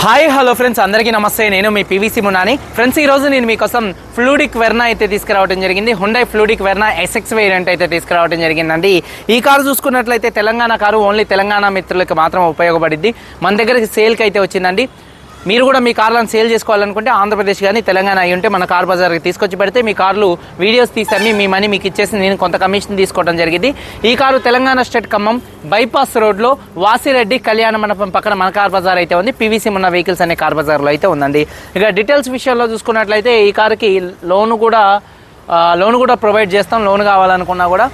Hi hello friends అందరికీ నమస్తే. నేను మీ పీవీసీ మునాని ఫ్రెండ్స్ ఈ రోజు నేను మీకోసం ఫ్లూడిక్ వెర్నా అయితే తీసుకురావడం జరిగింది. Hyundai Fluidic Verna SX variant అయితే తీసుకురావడం జరిగిందండి. ఈ కారు చూసుకున్నట్లయితే తెలంగాణ కారు ఓన్లీ తెలంగాణ మిత్రులకు మాత్రం ఉపయోగపడింది మన దగ్గరికి సేల్కి అయితే వచ్చిందండి. మీరు కూడా మీ కార్లను సేల్ చేసుకోవాలనుకుంటే ఆంధ్రప్రదేశ్ కానీ తెలంగాణ అయి ఉంటే మన కార్ బజార్కి తీసుకొచ్చి పెడితే మీ కార్లు వీడియోస్ తీసి మీ మనీ మీకు ఇచ్చేసి నేను కొంత కమిషన్ తీసుకోవడం జరిగింది. ఈ car Telangana state Khammam bypass రోడ్లో వాసిరెడ్డి కళ్యాణ మండపం పక్కన మన కార్ బజార్ అయితే ఉంది. పీవీసీ ఉన్న వెహికల్స్ అనే కార్ బజార్లో అయితే ఉందండి. ఇక డీటెయిల్స్ విషయంలో చూసుకున్నట్లయితే ఈ కారుకి లోన్ కూడా లోన్ కూడా ప్రొవైడ్ చేస్తాం. లోన్ కావాలనుకున్నా కూడా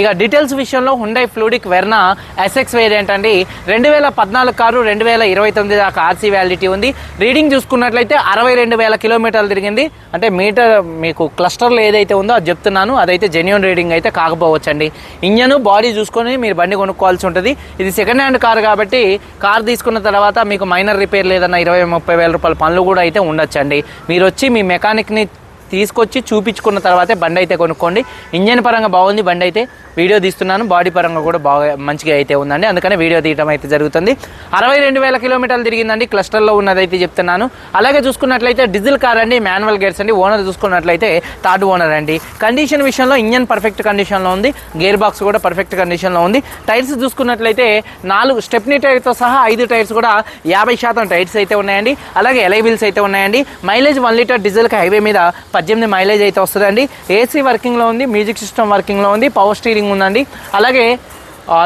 ఇక డీటెయిల్స్ విషయంలో Hyundai Fluidic Verna SX variant అండి. రెండు వేల పద్నాలుగు కారు రెండు వేల ఇరవై తొమ్మిది దాకా ఆర్సీ వ్యాలిడిటీ ఉంది. రీడింగ్ చూసుకున్నట్లయితే అరవై రెండు వేల కిలోమీటర్లు తిరిగింది. అంటే మీటర్ మీకు క్లస్టర్లో ఏదైతే ఉందో అది చెప్తున్నాను. అదైతే జెన్యున్ రీడింగ్ అయితే కాకపోవచ్చండి. ఇంజన్ బాడీ చూసుకొని మీరు బండి కొనుక్కోవాల్సి ఉంటుంది. ఇది సెకండ్ హ్యాండ్ కార్ కాబట్టి కార్ తీసుకున్న తర్వాత మీకు మైనర్ రిపేర్ లేదన్న ఇరవై ముప్పై వేల రూపాయల పనులు కూడా అయితే ఉండొచ్చండి. మీరు వచ్చి మీ మెకానిక్ని తీసుకొచ్చి చూపించుకున్న తర్వాతే బండి అయితే కొనుక్కోండి. ఇంజన్ పరంగా బాగుంది బండి అయితే వీడియో తీస్తున్నాను. బాడీ పరంగా కూడా బాగా మంచిగా అయితే ఉందండి. అందుకనే వీడియో తీయడం అయితే జరుగుతుంది. అరవై రెండు వేల కిలోమీటర్లు తిరిగిందండి. క్లస్టర్లో ఉన్నదైతే చెప్తున్నాను. అలాగే చూసుకున్నట్లయితే డీజిల్ కార్ అండి మాన్యువల్ గేర్స్ అండి. ఓనర్ చూసుకున్నట్లయితే థర్డ్ ఓనర్ అండి. కండిషన్ విషయంలో ఇంజన్ పర్ఫెక్ట్ కండిషన్లో ఉంది. గేర్ బాక్స్ కూడా పర్ఫెక్ట్ కండిషన్లో ఉంది. టైర్స్ చూసుకున్నట్లయితే నాలుగు స్టెప్నీ టైర్తో సహా ఐదు టైర్స్ కూడా యాభై శాతం టైర్స్ అయితే ఉన్నాయండి. అలాగే ఎలై వీల్స్ అయితే ఉన్నాయండి. మైలేజ్ వన్ లీటర్ డీజిల్కి హైవే మీద పద్దెనిమిది మైలేజ్ అయితే వస్తుందండి. ఏసీ వర్కింగ్లో ఉంది మ్యూజిక్ సిస్టమ్ వర్కింగ్లో ఉంది పవర్ స్టీరింగ్ ఉందండి. అలాగే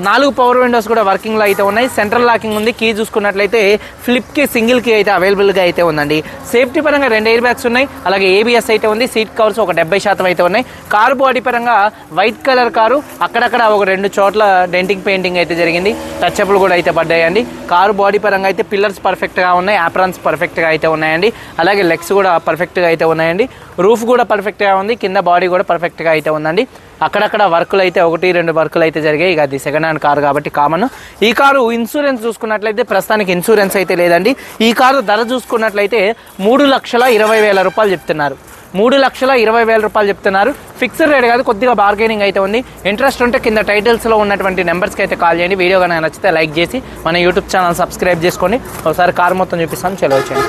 నాలుగు పవర్ విండోస్ కూడా వర్కింగ్లో అయితే ఉన్నాయి. సెంట్రల్ లాకింగ్ ఉంది. కీ చూసుకున్నట్లయితే ఫ్లిప్కి సింగిల్ కీ అయితే అవైలబుల్గా అయితే ఉందండి. సేఫ్టీ పరంగా రెండు ఎయిర్ బ్యాగ్స్ ఉన్నాయి. అలాగే ఏబిఎస్ అయితే ఉంది. సీట్ కవర్స్ ఒక డెబ్బై శాతం అయితే ఉన్నాయి. కారు బాడీ పరంగా వైట్ కలర్ కారు. అక్కడక్కడ ఒక రెండు చోట్ల డెంటింగ్ పెయింటింగ్ అయితే జరిగింది. టచ్అప్లు కూడా అయితే పడ్డాయండి. కారు బాడీ పరంగా అయితే పిల్లర్స్ పర్ఫెక్ట్గా ఉన్నాయి. యాప్రాన్స్ పర్ఫెక్ట్గా అయితే ఉన్నాయండి. అలాగే లెగ్స్ కూడా పర్ఫెక్ట్గా అయితే ఉన్నాయండి. రూఫ్ కూడా పర్ఫెక్ట్గా ఉంది. కింద బాడీ కూడా పర్ఫెక్ట్గా అయితే ఉందండి. అక్కడక్కడ వర్కులు అయితే ఒకటి రెండు వర్కులు అయితే జరిగాయి. ఇక అది సెకండ్ హ్యాండ్ కారు కాబట్టి కామన్ ఈ కారు ఇన్సూరెన్స్ చూసుకున్నట్లయితే ప్రస్తుతానికి ఇన్సూరెన్స్ అయితే లేదండి. ఈ కారు ధర చూసుకున్నట్లయితే మూడు లక్షల ఇరవై వేల రూపాయలు చెప్తున్నారు. మూడు లక్షల ఇరవై వేల రూపాయలు చెప్తున్నారు. ఫిక్స్డ్ రేట్ కాదు కొద్దిగా బార్గెనింగ్ అయితే ఉంది. ఇంట్రెస్ట్ ఉంటే కింద టైటిల్స్లో ఉన్నటువంటి నెంబర్స్కి అయితే కాల్ చేయండి. వీడియో కానీ నచ్చితే లైక్ చేసి మన యూట్యూబ్ ఛానల్ సబ్స్క్రైబ్ చేసుకోండి. ఒకసారి కారు మొత్తం చూపిస్తాను. చెలవచ్చండి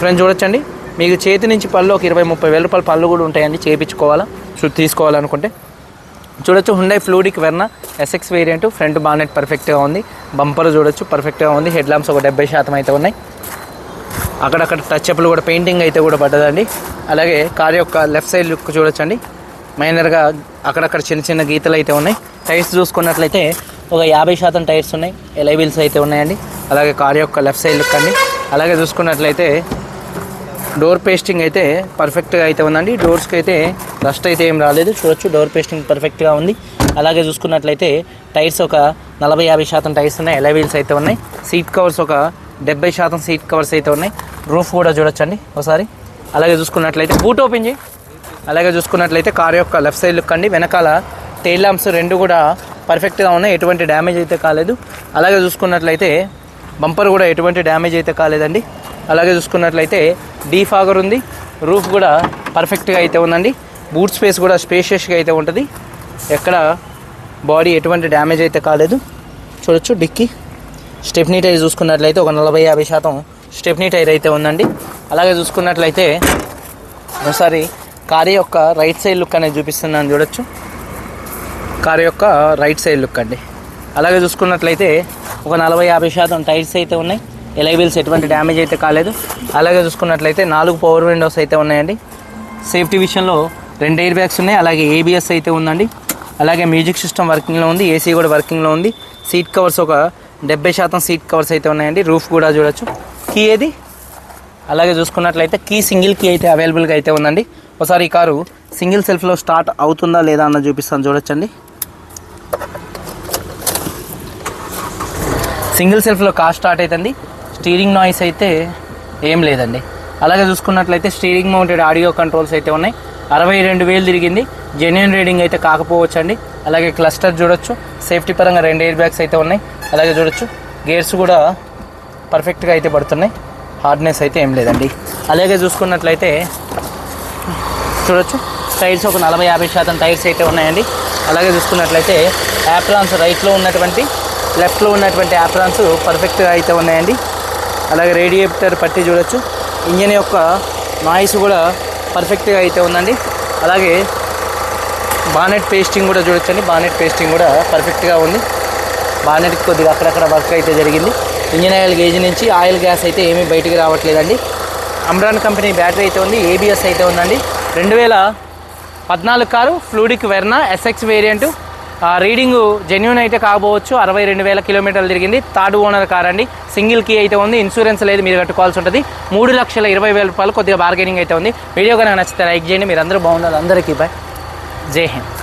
ఫ్రెండ్స్ చూడొచ్చండి. మీకు చేతి నుంచి పళ్ళు ఒక ఇరవై ముప్పై వేల రూపాయల పళ్ళు కూడా ఉంటాయండి చేయించుకోవాలా సో తీసుకోవాలనుకుంటే. చూడొచ్చు Hyundai Fluidic Verna SX variant front bonnet పర్ఫెక్ట్గా ఉంది. బంపర్ చూడొచ్చు పర్ఫెక్ట్గా ఉంది. హెడ్ ల్యాంప్స్ ఒక డెబ్బై శాతం అయితే ఉన్నాయి. అక్కడక్కడ టచ్ అప్లు కూడా పెయింటింగ్ అయితే కూడా పడ్డదండి. అలాగే కార్ యొక్క లెఫ్ట్ సైడ్ లుక్ చూడొచ్చండి. మైనర్గా అక్కడక్కడ చిన్న చిన్న గీతలు అయితే ఉన్నాయి. టైర్స్ చూసుకున్నట్లయితే ఒక యాభై శాతం టైర్స్ ఉన్నాయి. ఎలై వీల్స్ అయితే ఉన్నాయండి. అలాగే కార్ యొక్క లెఫ్ట్ సైడ్ లుక్ అండి. అలాగే చూసుకున్నట్లయితే డోర్ పేస్టింగ్ అయితే పర్ఫెక్ట్గా అయితే ఉందండి. డోర్స్కి అయితే రస్ట్ అయితే ఏం రాలేదు. చూడొచ్చు డోర్ పేస్టింగ్ పర్ఫెక్ట్గా ఉంది. అలాగే చూసుకున్నట్లయితే టైర్స్ ఒక నలభై యాభై శాతం టైర్స్ ఉన్నాయి. ఎలై వీల్స్ అయితే ఉన్నాయి. సీట్ కవర్స్ ఒక డెబ్బై శాతం సీట్ కవర్స్ అయితే ఉన్నాయి. రూఫ్ కూడా చూడొచ్చండి ఒకసారి. అలాగే చూసుకున్నట్లయితే బూట్ ఓపెన్ చేయి. అలాగే చూసుకున్నట్లయితే కార్ యొక్క లెఫ్ట్ సైడ్ లుక్ అండి. వెనకాల టైల్ ల్యాంప్స్ రెండు కూడా పర్ఫెక్ట్గా ఉన్నాయి. ఎటువంటి డ్యామేజ్ అయితే కాలేదు. అలాగే చూసుకున్నట్లయితే బంపర్ కూడా ఎటువంటి డ్యామేజ్ అయితే కాలేదండి. అలాగే చూసుకున్నట్లయితే డీఫాగర్ ఉంది. రూఫ్ కూడా పర్ఫెక్ట్గా అయితే ఉందండి. బూట్ స్పేస్ కూడా స్పేషియస్గా అయితే ఉంటుంది. ఎక్కడ బాడీ ఎటువంటి డ్యామేజ్ అయితే కాలేదు. చూడొచ్చు డిక్కీ. స్టెప్నీ టైర్ చూసుకున్నట్లయితే ఒక నలభై యాభై శాతం స్టెప్నీ టైర్ అయితే ఉందండి. అలాగే చూసుకున్నట్లయితే ఒకసారి కారు యొక్క రైట్ సైడ్ లుక్ అనేది చూపిస్తున్నాను చూడొచ్చు. కారు యొక్క రైట్ సైడ్ లుక్ అండి. అలాగే చూసుకున్నట్లయితే ఒక నలభై యాభై శాతం టైర్స్ అయితే ఉన్నాయి. ఎలై వీల్స్ ఎటువంటి డ్యామేజ్ అయితే కాలేదు. అలాగే చూసుకున్నట్లయితే నాలుగు పవర్ విండోస్ అయితే ఉన్నాయండి. సేఫ్టీ విషయంలో రెండు ఎయిర్ బ్యాగ్స్ ఉన్నాయి. అలాగే ఏబిఎస్ అయితే ఉందండి. అలాగే మ్యూజిక్ సిస్టమ్ వర్కింగ్లో ఉంది. ఏసీ కూడా వర్కింగ్లో ఉంది. సీట్ కవర్స్ ఒక డెబ్బై శాతం సీట్ కవర్స్ అయితే ఉన్నాయండి. రూఫ్ కూడా చూడొచ్చు. కీ ఏది? అలాగే చూసుకున్నట్లయితే కీ సింగిల్ కీ అయితే అవైలబుల్గా అయితే ఉందండి. ఒకసారి ఈ కారు సింగిల్ సెల్ఫ్లో స్టార్ట్ అవుతుందా లేదా అన్న చూపిస్తాను. చూడొచ్చండి. సింగిల్ సెల్ఫ్లో కార్ స్టార్ట్ అవుతుంది. స్టీరింగ్ నాయిస్ అయితే ఏం లేదండి. అలాగే చూసుకున్నట్లయితే స్టీరింగ్ మౌంటెడ్ ఆడియో కంట్రోల్స్ అయితే ఉన్నాయి. అరవై రెండు వేలు తిరిగింది. జెన్యున్ రీడింగ్ అయితే కాకపోవచ్చు అండి అలాగే క్లస్టర్ చూడొచ్చు. సేఫ్టీ పరంగా రెండు ఎయిర్ బ్యాగ్స్ అయితే ఉన్నాయి. అలాగే చూడొచ్చు. గేర్స్ కూడా పర్ఫెక్ట్గా అయితే పడుతున్నాయి. హార్డ్నెస్ అయితే ఏం లేదండి. అలాగే చూసుకున్నట్లయితే చూడొచ్చు. టైర్స్ ఒక నలభై యాభై శాతం టైర్స్ అయితే ఉన్నాయండి. అలాగే చూసుకున్నట్లయితే యాప్రాన్స్ రైట్లో ఉన్నటువంటి లెఫ్ట్లో ఉన్నటువంటి యాప్రాన్స్ పర్ఫెక్ట్గా అయితే ఉన్నాయండి. అలాగే రేడియేటర్ పట్టి చూడొచ్చు. ఇంజన్ యొక్క నాయిస్ కూడా పర్ఫెక్ట్గా అయితే ఉందండి. అలాగే బానెట్ పేస్టింగ్ కూడా చూడొచ్చండి. బానెట్ పేస్టింగ్ కూడా పర్ఫెక్ట్గా ఉంది. బానెట్ కొద్దిగా అక్కడక్కడ వర్క్ అయితే జరిగింది. ఇంజన్ ఆయిల్ గేజ్ నుంచి ఆయిల్ గ్యాస్ అయితే ఏమీ బయటికి రావట్లేదండి. అమ్రాన్ కంపెనీ బ్యాటరీ అయితే ఉంది. ఏబిఎస్ అయితే ఉందండి. రెండు వేల పద్నాలుగు car Fluidic Verna SX variant reading genuine అయితే కాకపోవచ్చు. అరవై రెండు వేల కిలోమీటర్లు తిరిగింది. థర్డ్ ఓనర్ కార్ అండి. సింగిల్ కీ అయితే ఉంది. ఇన్సూరెన్స్ లేదు మీరు కట్టుకోవాల్సి ఉంటుంది. మూడు లక్షల ఇరవై వేల రూపాయలు కొద్దిగా బార్గెనింగ్ అయితే ఉంది. వీడియో కనుక నచ్చితే లైక్ చేయండి. మీరు అందరూ బాగుండాలి. అందరికీ బాయ్. జై హింద్.